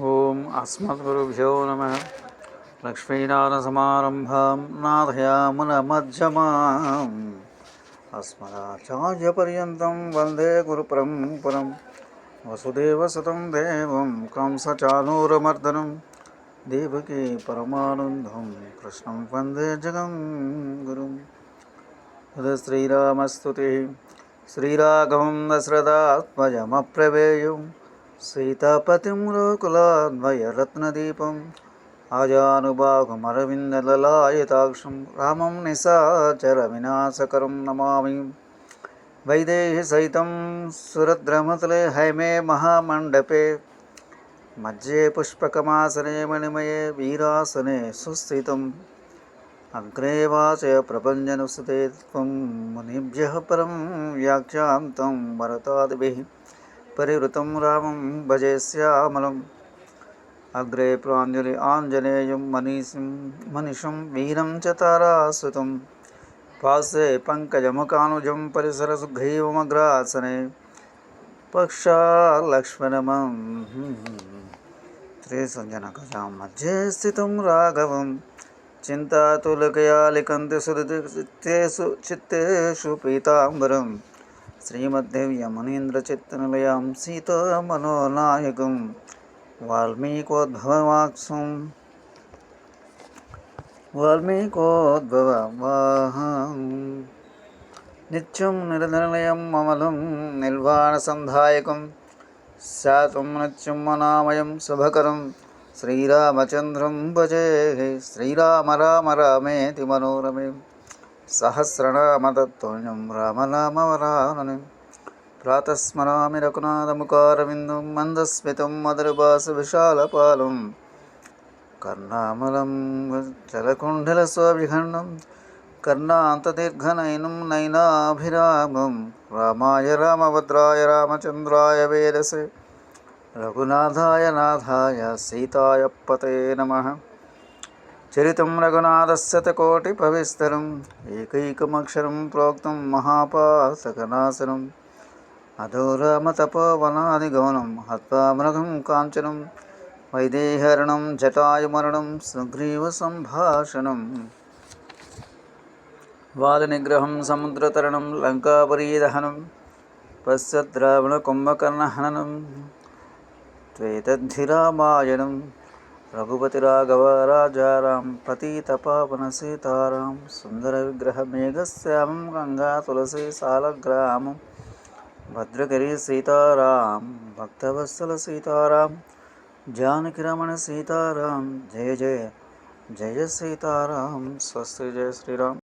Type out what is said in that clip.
ॐ अस्मद्गुरुभ्यो नमः। लक्ष्मीनाथसमारम्भां नाथयामुनमध्यमाम्। अस्मदाचार्यपर्यन्तं वंदे गुरुपरं परं वसुदेवसुतं देवं कंसचानूरमर्दनं देवकी परमानन्दं कृष्णं वंदे जगं गुरुं श्रीरामस्तुतिः। श्रीराघवं दशरथात्मजमप्रवेयम् సీతాపతిం లోకులాద్వయరత్నదీపం ఆజానుబాహుమరవిందలలాయతాక్షం రామం నిశాచర వినాశకరం నమామి. వైదేహి సైతం సురద్రమతులే హైమే మహామండపే. మధ్యే పుష్పకమాసనే మణిమయే వీరాసనే సుస్థితం. అగ్రే వాచ ప్రపంచనుసుతే త్వం మునిభ్య పరం వ్యాఖ్యాంతం భరతాదిభిः పరివృతం రామం భజే శ్యామలం అగ్రే ప్రాంజలి ఆంజనేయం మనీషిం మనిషం వీరం చ తారాసుతం పాసే పంకజముఖానుజం పరిసరసుగ్రీవమగ్రాసనే పక్షాలక్ష్మణమం త్రిసంజనకజాం మధ్యే స్థితం రాఘవం చింతాతులకయాలికంతి సురితేషు చిత్తేషు పీతాంబరం శ్రీమద్దేవ్యమునీంద్రచిత్తనిలయాం సీతామనోనాయకం వాల్మీకోద్భవమాక్షం వాల్మీకోద్భవవాహం నిత్యం నిరధనలయం మమలం నిర్వాణసంధాయకం శాతం నిత్యం అనామయం శుభకరం శ్రీరామచంద్రం భజే శ్రీరామ రామ రామేతి మనోరమే సహస్రనామతత్వం రామనామవరానని ప్రాతస్మరామి రఘునాథముకారవిందం మందస్మితం మధురభాస విశాలపాలం కర్ణామలం జలకుండల స్వాభిఖండం కర్ణాంతదీర్ఘనయనం నయనాభిరామం రామాయ రామభద్రాయ రామచంద్రాయ వేదసే రఘునాథాయ నాథాయ సీతాయ పతే నమః. చరితం రఘునాథస్యతకోటిపవిస్తరం ఏకైకమక్షరం ప్రోక్తం మహాపాసకనాశనం అధో రామతపోవనాదిగౌనం హత్వా మృగం కాంచనం వైదేహరణం జటాయుమరణం సుగ్రీవ సంభాషణం. వాలినిగ్రహం సముద్రతరణం లంకాపరీదహనం పశ్చద్రావణకుంభకర్ణహననం త్వేతద్ధిరామాయణం రఘుపతి రాఘవ రాజారాం పతీతపావన సీతారాం సుందర విగ్రహ మేఘశ్యామం గంగా తులసి సాలగ్రామం భద్రగిరి సీతారాం భక్తవత్సల సీతారాం జానకి రమణ సీతారాం జయ జయ జయ సీతారాం స్వస్తి జయ శ్రీరామ్